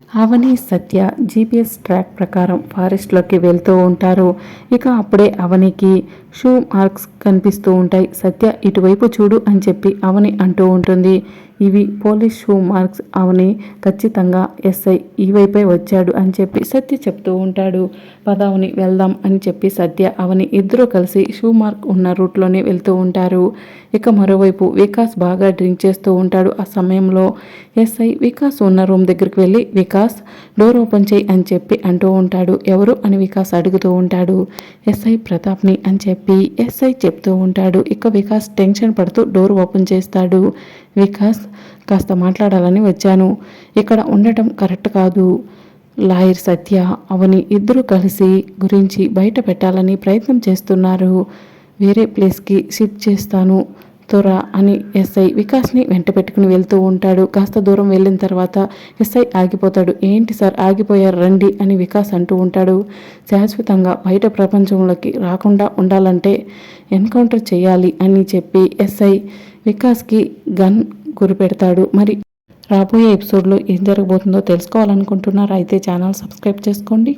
అవని సత్య GPS track ప్రకారం ఫారెస్ట్లోకి వెళ్తూ ఉంటారు. ఇక అప్పుడే అవనికి షూ మార్క్స్ కనిపిస్తూ ఉంటాయి. సత్య ఇటువైపు చూడు అని చెప్పి అవని అంటూ ఉంటుంది. ఇవి పోలీస్ షూ మార్క్స్ అవని ఖచ్చితంగా ఎస్ఐ ఈ వైపే వచ్చాడు అని చెప్పి సత్య చెప్తూ ఉంటాడు. పదావుని వెళ్దాం అని చెప్పి సత్య అవని ఇద్దరూ కలిసి షూ మార్క్ ఉన్న రూట్లోనే వెళ్తూ ఉంటారు. ఇక మరోవైపు వికాస్ బాగా డ్రింక్ చేస్తూ ఉంటాడు ఆ సమయంలో. ఎస్ఐ వికాస్ ఉన్న రూమ్ దగ్గరికి వెళ్ళి వికాస్ డోర్ ఓపెన్ చేయి అని చెప్పి అంటూ ఉంటాడు. ఎవరు? అని వికాస్ అడుగుతూ ఉంటాడు. ఎస్ఐ ప్రతాప్ని అని చెప్పి ఎస్ఐ చెప్తూ ఉంటాడు. ఇక వికాస్ టెన్షన్ పడుతూ డోర్ ఓపెన్ చేస్తాడు. వికాస్ కాస్త మాట్లాడాలని వచ్చాను. ఇక్కడ ఉండటం కరెక్ట్ కాదు. లాయర్ సత్య అవని ఇద్దరు కలిసి గురించి బయట పెట్టాలని ప్రయత్నం చేస్తున్నారు. వేరే ప్లేస్కి షిఫ్ట్ చేస్తాను. త్వర అని ఎస్ఐ వికాస్ని వెంట పెట్టుకుని వెళ్తూ ఉంటాడు. కాస్త దూరం వెళ్ళిన తర్వాత ఎస్ఐ ఆగిపోతాడు. ఏంటి సార్ ఆగిపోయారు రండి అని వికాస్ అంటూ ఉంటాడు. శాశ్వతంగా బయట ప్రపంచంలోకి రాకుండా ఉండాలంటే ఎన్కౌంటర్ చేయాలి అని చెప్పి ఎస్ఐ వికాస్కి గన్ గురిపెడతాడు. మరి రాబోయే ఎపిసోడ్లో ఏం జరగబోతుందో తెలుసుకోవాలనుకుంటున్నారా? అయితే ఛానల్ సబ్స్క్రైబ్ చేసుకోండి.